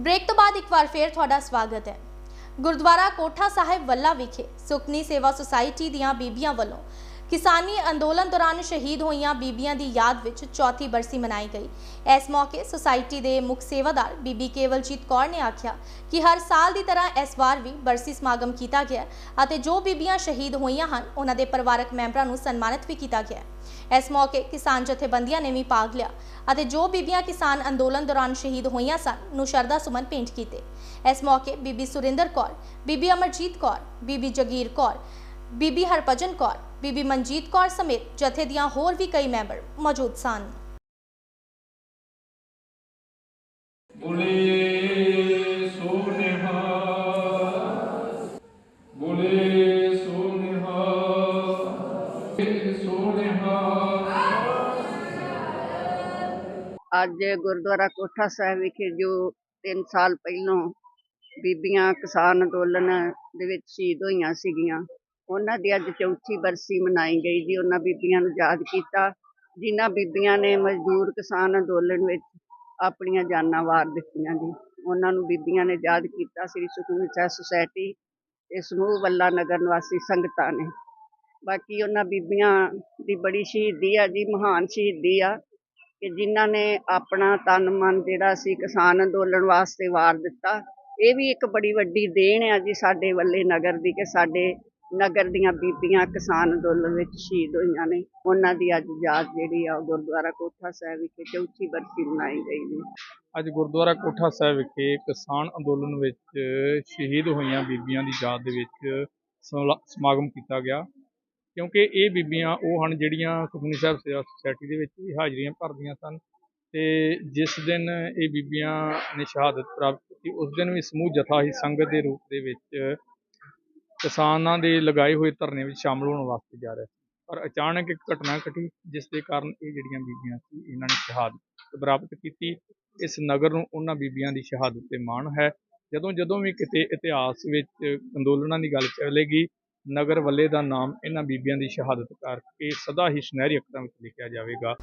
Break ਤੋਂ ਬਾਅਦ ਇੱਕ ਵਾਰ ਫੇਰ ਤੁਹਾਡਾ ਸਵਾਗਤ ਹੈ। ਗੁਰਦੁਆਰਾ ਕੋਠਾ ਸਾਹਿਬ ਵੱਲਾ ਵਿਖੇ ਸੁਖਨੀ ਸੇਵਾ ਸੁਸਾਇਟੀ ਦੀਆਂ ਬੀਬੀਆਂ ਵੱਲੋਂ ਕਿਸਾਨੀ ਅੰਦੋਲਨ ਦੌਰਾਨ ਸ਼ਹੀਦ ਹੋਈਆਂ ਬੀਬੀਆਂ ਦੀ ਯਾਦ ਵਿੱਚ ਚੌਥੀ ਬਰਸੀ ਮਨਾਈ ਗਈ। ਇਸ ਮੌਕੇ ਸੁਸਾਇਟੀ ਦੇ ਮੁੱਖ ਸੇਵਾਦਾਰ ਬੀਬੀ ਕੇਵਲਜੀਤ ਕੌਰ ਨੇ ਆਖਿਆ ਕਿ ਹਰ ਸਾਲ ਦੀ ਤਰ੍ਹਾਂ ਇਸ ਵਾਰ ਵੀ ਬਰਸੀ ਸਮਾਗਮ ਕੀਤਾ ਗਿਆ ਅਤੇ ਜੋ ਬੀਬੀਆਂ ਸ਼ਹੀਦ ਹੋਈਆਂ ਹਨ, ਉਹਨਾਂ ਦੇ ਪਰਿਵਾਰਕ ਮੈਂਬਰਾਂ ਨੂੰ ਸਨਮਾਨਿਤ ਵੀ ਕੀਤਾ ਗਿਆ ਇਸ ਮੌਕੇ ਕਿਸਾਨ ਜਥੇਬੰਦੀਆਂ ਨੇ ਵੀ ਭਾਗ ਲਿਆ ਅਤੇ ਜੋ ਬੀਬੀਆਂ ਕਿਸਾਨ ਅੰਦੋਲਨ ਦੌਰਾਨ ਸ਼ਹੀਦ ਹੋਈਆਂ ਸਨ, ਨੂੰ ਸ਼ਰਧਾ ਸੁਮਨ ਭੇਂਟ ਕੀਤੇ। ਇਸ ਮੌਕੇ ਬੀਬੀ ਸੁਰਿੰਦਰ ਕੌਰ, ਬੀਬੀ ਅਮਰਜੀਤ ਕੌਰ, ਬੀਬੀ ਜਗੀਰ ਕੌਰ, ਬੀਬੀ ਹਰਭਜਨ ਕੌਰ ਬੀਬੀ ਮਨਜੀਤ ਕੌਰ ਸਮੇਤ ਜਥੇ ਦੀਆਂ ਹੋਰ ਵੀ ਕਈ ਮੈਂਬਰ ਮੌਜੂਦ ਸਨ। ਬੋਲੇ ਸੋ ਨਿਹਾਲ ਬੋਲੇ ਸੋ ਨਿਹਾਲ ਬੋਲੇ ਸੋ ਨਿਹਾਲ ਅੱਜ ਗੁਰਦੁਆਰਾ ਕੋਠਾ ਸਾਹਿਬ ਵਿਖੇ ਜੋ 3 ਸਾਲ ਪਹਿਲਾਂ ਬੀਬੀਆਂ ਕਿਸਾਨ ਅੰਦੋਲਨ ਦੇ ਵਿੱਚ ਸ਼ਹੀਦ ਹੋਈਆਂ ਸੀਗੀਆਂ ਉਹਨਾਂ ਦੀ ਅੱਜ ਚੌਥੀ ਬਰਸੀ ਮਨਾਈ ਗਈ ਜੀ। ਉਹਨਾਂ ਬੀਬੀਆਂ ਨੂੰ ਯਾਦ ਕੀਤਾ। ਜਿਨ੍ਹਾਂ ਬੀਬੀਆਂ ਨੇ ਮਜ਼ਦੂਰ ਕਿਸਾਨ ਅੰਦੋਲਨ ਵਿੱਚ ਆਪਣੀਆਂ ਜਾਨਾਂ ਵਾਰ ਦਿੱਤੀਆਂ ਜੀ। ਉਹਨਾਂ ਨੂੰ ਬੀਬੀਆਂ ਨੇ ਯਾਦ ਕੀਤਾ ਸ੍ਰੀ ਸੁਖਮਨੀ ਸਾਹਿਬ ਸੁਸਾਇਟੀ ਤੇ ਸਮੂਹ ਵੱਲਾ ਨਗਰ ਨਿਵਾਸੀ ਸੰਗਤਾਂ ਨੇ। ਬਾਕੀ ਉਹਨਾਂ ਬੀਬੀਆਂ ਦੀ ਬੜੀ ਸ਼ਹੀਦੀ ਆ ਜੀ, ਮਹਾਨ ਸ਼ਹੀਦੀ ਆ ਕਿ ਜਿਨ੍ਹਾਂ ਨੇ ਆਪਣਾ ਤਨ ਮਨ ਜਿਹੜਾ ਸੀ ਕਿਸਾਨ ਅੰਦੋਲਨ ਵਾਸਤੇ ਵਾਰ ਦਿੱਤਾ। ਇਹ ਵੀ ਇੱਕ ਬੜੀ ਵੱਡੀ ਦੇਣ ਆ ਜੀ ਸਾਡੇ ਵੱਲੇ ਨਗਰ ਦੀ ਕਿ ਸਾਡੇ ਨਗਰ ਦੀਆਂ ਬੀਬੀਆਂ ਕਿਸਾਨ ਅੰਦੋਲਨ ਵਿੱਚ ਸ਼ਹੀਦ ਹੋਈਆਂ ਨੇ। ਉਹਨਾਂ ਦੀ ਅੱਜ ਯਾਦ ਜਿਹੜੀ ਆ ਉਹ ਗੁਰਦੁਆਰਾ ਕੋਠਾ ਸਾਹਿਬ ਵਿਖੇ ਚੌਥੀ ਬਰਸੀ ਮਨਾਈ ਗਈ ਜੀ ਅੱਜ ਗੁਰਦੁਆਰਾ ਕੋਠਾ ਸਾਹਿਬ ਵਿਖੇ ਕਿਸਾਨ ਅੰਦੋਲਨ ਵਿੱਚ ਸ਼ਹੀਦ ਹੋਈਆਂ ਬੀਬੀਆਂ ਦੀ ਯਾਦ ਦੇ ਵਿੱਚ ਸਮਲਾ- ਸਮਾਗਮ ਕੀਤਾ ਗਿਆ। ਕਿਉਂਕਿ ਇਹ ਬੀਬੀਆਂ ਉਹ ਹਨ ਜਿਹੜੀਆਂ ਸੁਖਮਨੀ ਸਾਹਿਬ ਸੇਵਾ ਸੁਸਾਇਟੀ ਦੇ ਵਿੱਚ ਵੀ ਹਾਜ਼ਰੀਆਂ ਭਰਦੀਆਂ ਸਨ ਤੇ ਜਿਸ ਦਿਨ ਇਹ ਬੀਬੀਆਂ ਨੇ ਸ਼ਹਾਦਤ ਪ੍ਰਾਪਤ ਕੀਤੀ, ਉਸ ਦਿਨ ਵੀ ਸਮੂਹ ਜਥਾ ਹੀ ਸੰਗਤ ਦੇ ਰੂਪ ਦੇ ਵਿੱਚ ਕਿਸਾਨਾਂ ਦੇ ਲਗਾਏ ਹੋਏ ਧਰਨੇ ਵਿੱਚ ਸ਼ਾਮਲ ਹੋਣ ਵਾਸਤੇ ਜਾ ਰਿਹਾ ਸੀ। ਪਰ ਅਚਾਨਕ ਇੱਕ ਘਟਨਾ ਘਟੀ, ਜਿਸ ਦੇ ਕਾਰਨ ਇਹ ਜਿਹੜੀਆਂ ਬੀਬੀਆਂ ਸੀ, ਇਹਨਾਂ ਨੇ ਸ਼ਹਾਦਤ ਪ੍ਰਾਪਤ ਕੀਤੀ। ਇਸ ਨਗਰ ਨੂੰ ਉਹਨਾਂ ਬੀਬੀਆਂ ਦੀ ਸ਼ਹਾਦਤ ਤੇ ਮਾਣ ਹੈ। ਜਦੋਂ ਜਦੋਂ ਵੀ ਕਿਤੇ ਇਤਿਹਾਸ ਵਿੱਚ ਅੰਦੋਲਨਾਂ ਦੀ ਗੱਲ ਚੱਲੇਗੀ, ਨਗਰ ਵੱਲੇ ਦਾ ਨਾਮ ਇਹਨਾਂ ਬੀਬੀਆਂ ਦੀ ਸ਼ਹਾਦਤ ਕਰਕੇ ਸਦਾ ਹੀ ਸੁਨਹਿਰੀ ਅੱਖਰਾਂ ਵਿੱਚ ਲਿਖਿਆ ਜਾਵੇਗਾ।